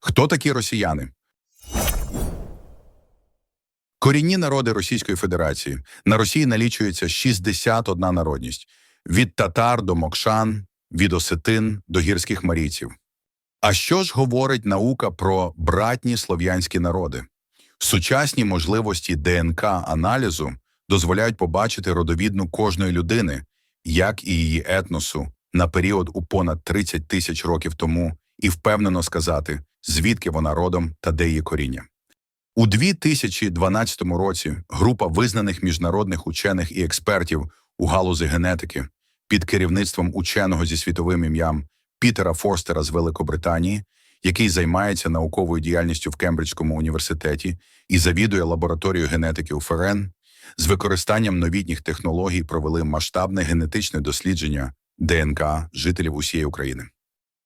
Хто такі росіяни? Корінні народи Російської Федерації. На Росії налічується 61 народність від татар до мокшан, від осетин до гірських марійців. А що ж говорить наука про братні слов'янські народи? Сучасні можливості ДНК-аналізу дозволяють побачити родовідну кожної людини, як і її етносу, на період у понад 30 тисяч років тому, і впевнено сказати, звідки вона родом та де її коріння. У 2012 році група визнаних міжнародних учених і експертів у галузі генетики під керівництвом ученого зі світовим ім'ям Пітера Форстера з Великобританії, який займається науковою діяльністю в Кембриджському університеті і завідує лабораторією генетики у ФРН, з використанням новітніх технологій провели масштабне генетичне дослідження ДНК жителів усієї України.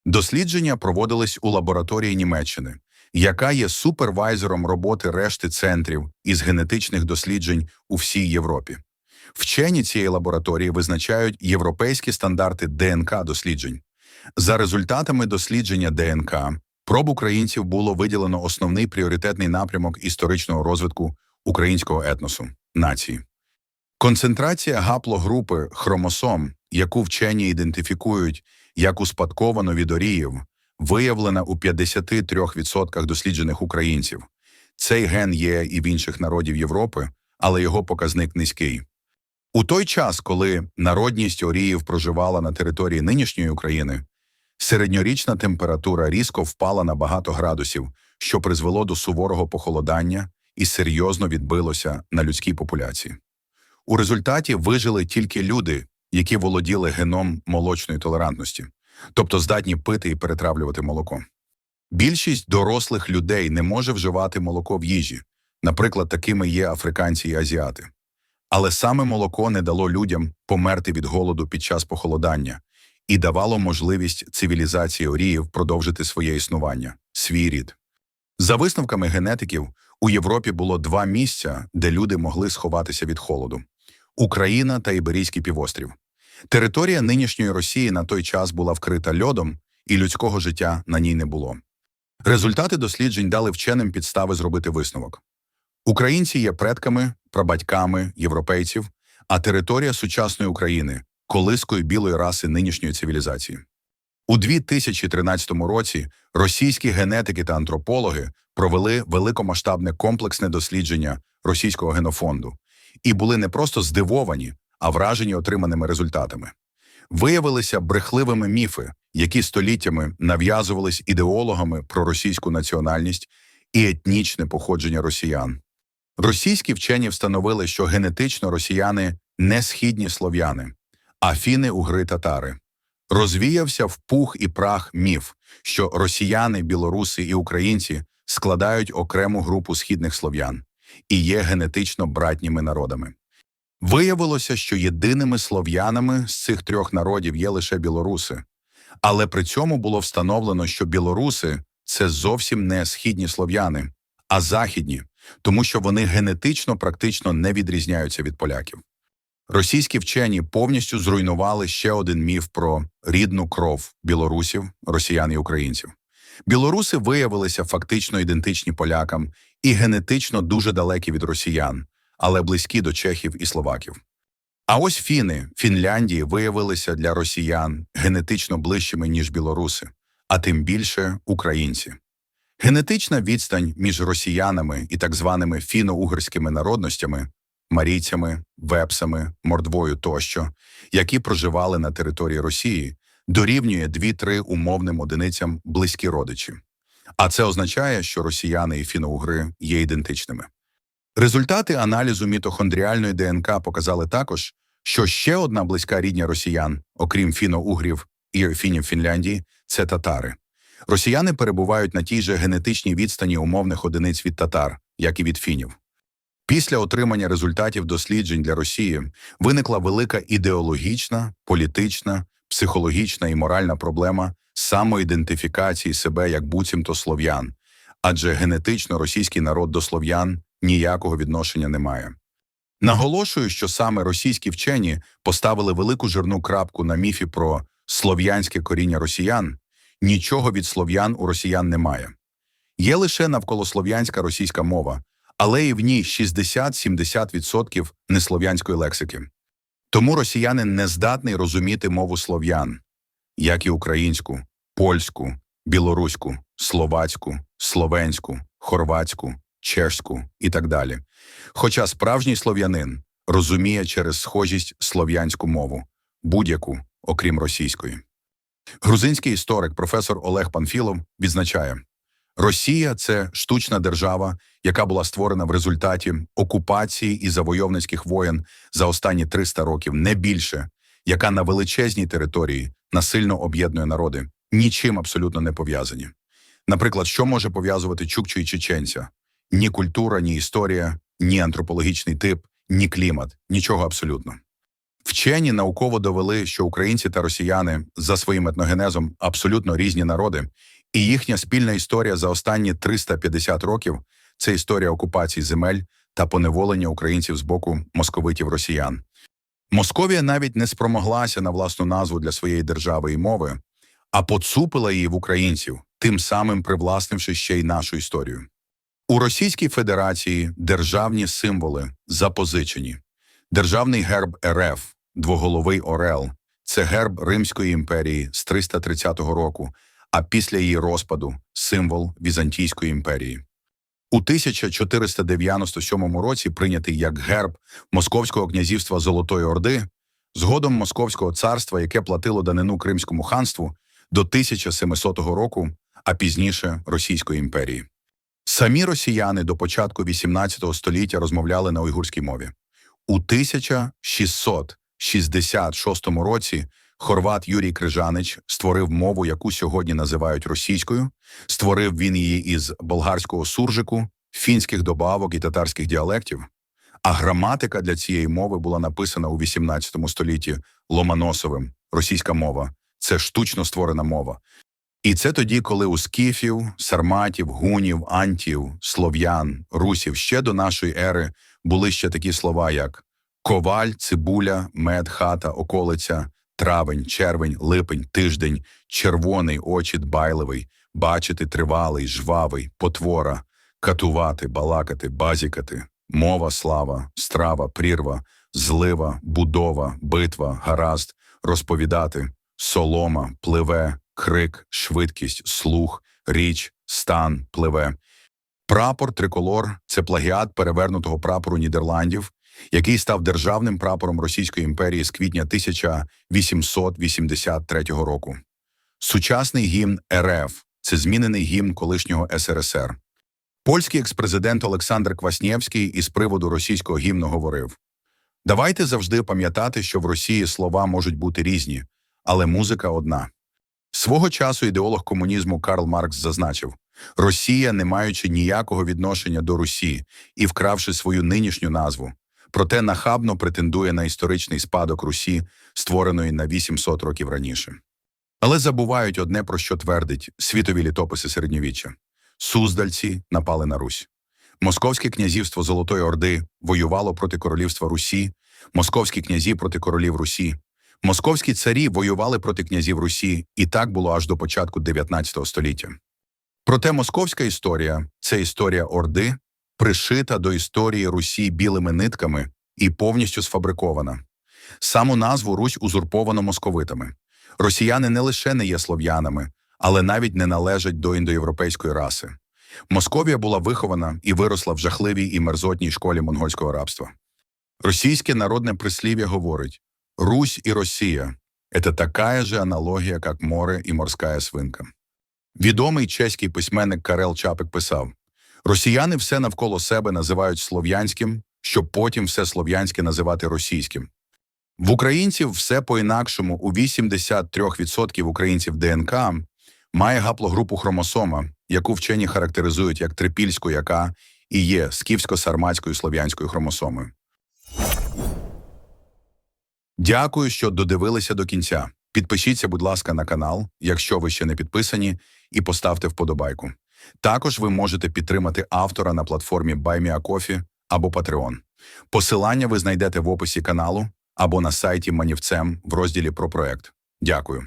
Дослідження проводились у лабораторії Німеччини, яка є супервайзером роботи решти центрів із генетичних досліджень у всій Європі. Вчені цієї лабораторії визначають європейські стандарти ДНК досліджень. За результатами дослідження ДНК проб українців було виділено основний пріоритетний напрямок історичного розвитку українського етносу нації. Концентрація гаплогрупи хромосом, яку вчені ідентифікують як успадковану від оріїв, виявлена у 53% досліджених українців. Цей ген є і в інших народів Європи, але його показник низький. У той час, коли народність оріїв проживала на території нинішньої України, середньорічна температура різко впала на багато градусів, що призвело до суворого похолодання і серйозно відбилося на людській популяції. У результаті вижили тільки люди, які володіли геном молочної толерантності, тобто здатні пити і перетравлювати молоко. Більшість дорослих людей не може вживати молоко в їжі, наприклад, такими є африканці і азіати. Але саме молоко не дало людям померти від голоду під час похолодання і давало можливість цивілізації оріїв продовжити своє існування, свій рід. За висновками генетиків, у Європі було два місця, де люди могли сховатися від холоду Україна та Іберійський півострів. Територія нинішньої Росії на той час була вкрита льодом, і людського життя на ній не було. Результати досліджень дали вченим підстави зробити висновок. Українці є предками, прабатьками європейців, а територія сучасної України колискою білої раси нинішньої цивілізації. У 2013 році російські генетики та антропологи провели великомасштабне комплексне дослідження російського генофонду і були не просто здивовані, а вражені отриманими результатами. Виявилися брехливими міфи, які століттями нав'язувались ідеологами про російську національність і етнічне походження росіян. Російські вчені встановили, що генетично росіяни не східні слов'яни, а фіни, угри, татари. Розвіявся в пух і прах міф, що росіяни, білоруси і українці складають окрему групу східних слов'ян і є генетично братніми народами. Виявилося, що єдиними слов'янами з цих трьох народів є лише білоруси, але при цьому було встановлено, що білоруси це зовсім не східні слов'яни, а західні, тому що вони генетично практично не відрізняються від поляків. Російські вчені повністю зруйнували ще один міф про рідну кров білорусів, росіян і українців. Білоруси виявилися фактично ідентичні полякам і генетично дуже далекі від росіян, але близькі до чехів і словаків. А ось фіни Фінляндії виявилися для росіян генетично ближчими, ніж білоруси, а тим більше українці. Генетична відстань між росіянами і так званими фіно-угорськими народностями марійцями, вепсами, мордвою тощо, які проживали на території Росії, дорівнює 2-3 умовним одиницям близькі родичі. А це означає, що росіяни і фіно-угри є ідентичними. Результати аналізу мітохондріальної ДНК показали також, що ще одна близька рідня росіян, окрім фіно-угрів і фінів Фінляндії, це татари. Росіяни перебувають на тій же генетичній відстані умовних одиниць від татар, як і від фінів. Після отримання результатів досліджень для Росії виникла велика ідеологічна, політична, психологічна і моральна проблема самоідентифікації себе як буцімто слов'ян, адже генетично російський народ до слов'ян ніякого відношення не має. Наголошую, що саме російські вчені поставили велику жирну крапку на міфі про слов'янське коріння росіян, нічого від слов'ян у росіян немає. Є лише навколослов'янська російська мова, але і в ній 60-70% неслов'янської лексики. Тому росіянин не здатний розуміти мову слов'ян, як і українську, польську, білоруську, словацьку, словенську, хорватську, чешську і так далі. Хоча справжній слов'янин розуміє через схожість слов'янську мову, будь-яку, окрім російської. Грузинський історик професор Олег Панфілов відзначає, Росія це штучна держава, яка була створена в результаті окупації і завойовницьких воєн за останні 300 років, не більше, яка на величезній території насильно об'єднує народи, нічим абсолютно не пов'язані. Наприклад, що може пов'язувати чукчу і чеченця? Ні культура, ні історія, ні антропологічний тип, ні клімат, нічого абсолютно. Вчені науково довели, що українці та росіяни за своїм етногенезом абсолютно різні народи, і їхня спільна історія за останні 350 років це історія окупації земель та поневолення українців з боку московитів росіян. Московія навіть не спромоглася на власну назву для своєї держави і мови, а поцупила її в українців, тим самим привласнивши ще й нашу історію. У Російській Федерації державні символи запозичені. Державний герб РФ, двоголовий Орел, це герб Римської імперії з 330 року, а після її розпаду символ Візантійської імперії. У 1497 році прийнятий як герб Московського князівства Золотої Орди, згодом Московського царства, яке платило данину Кримському ханству до 1700 року, а пізніше Російської імперії. Самі росіяни до початку XVIII століття розмовляли на уйгурській мові. У 1666 році хорват Юрій Крижанич створив мову, яку сьогодні називають російською. Створив він її із болгарського суржику, фінських добавок і татарських діалектів. А граматика для цієї мови була написана у 18 столітті Ломоносовим. Російська мова це штучно створена мова. І це тоді, коли у скіфів, сарматів, гунів, антів, слов'ян, русів ще до нашої ери були ще такі слова, як коваль, цибуля, мед, хата, околиця, травень, червень, липень, тиждень, червоний, очі дбайливий, бачити тривалий, жвавий, потвора, катувати, балакати, базікати, мова, слава, страва, прірва, злива, будова, битва, гаразд, розповідати, солома, пливе, крик, швидкість, слух, річ, стан, пливе. Прапор триколор це плагіат перевернутого прапору Нідерландів, який став державним прапором Російської імперії з квітня 1883 року. Сучасний гімн РФ це змінений гімн колишнього СРСР. Польський експрезидент Олександр Кваснєвський із приводу російського гімну говорив: Давайте завжди пам'ятати, що в Росії слова можуть бути різні, але музика одна. Свого часу ідеолог комунізму Карл Маркс зазначив: Росія, не маючи ніякого відношення до Русі і вкравши свою нинішню назву, проте нахабно претендує на історичний спадок Русі, створеної на 800 років раніше. Але забувають одне, про що твердить світові літописи середньовіччя: Суздальці напали на Русь. Московське князівство Золотої Орди воювало проти королівства Русі, московські князі проти королів Русі. Московські царі воювали проти князів Русі, і так було аж до початку 19 століття. Проте московська історія це історія Орди, пришита до історії Русі білими нитками і повністю сфабрикована. Саму назву Русь узурповано московитами. Росіяни не лише не є слов'янами, але навіть не належать до індоєвропейської раси. Московія була вихована і виросла в жахливій і мерзотній школі монгольського рабства. Російське народне прислів'я говорить Русь и Россия – это такая же аналогія, як море і морська свинка. Відомий чеський письменник Карел Чапик писав: Росіяни все навколо себе називають слов'янським, щоб потім все слов'янське називати російським. В українців все по-інакшому у 83% українців ДНК має гаплогрупу хромосома, яку вчені характеризують як трипільську, яка і є скіфсько-сарматською слов'янською хромосомою. Дякую, що додивилися до кінця. Підпишіться, будь ласка, на канал, якщо ви ще не підписані, і поставте вподобайку. Також ви можете підтримати автора на платформі BuyMeACoffee або Patreon. Посилання ви знайдете в описі каналу або на сайті Манівцем в розділі про проект. Дякую.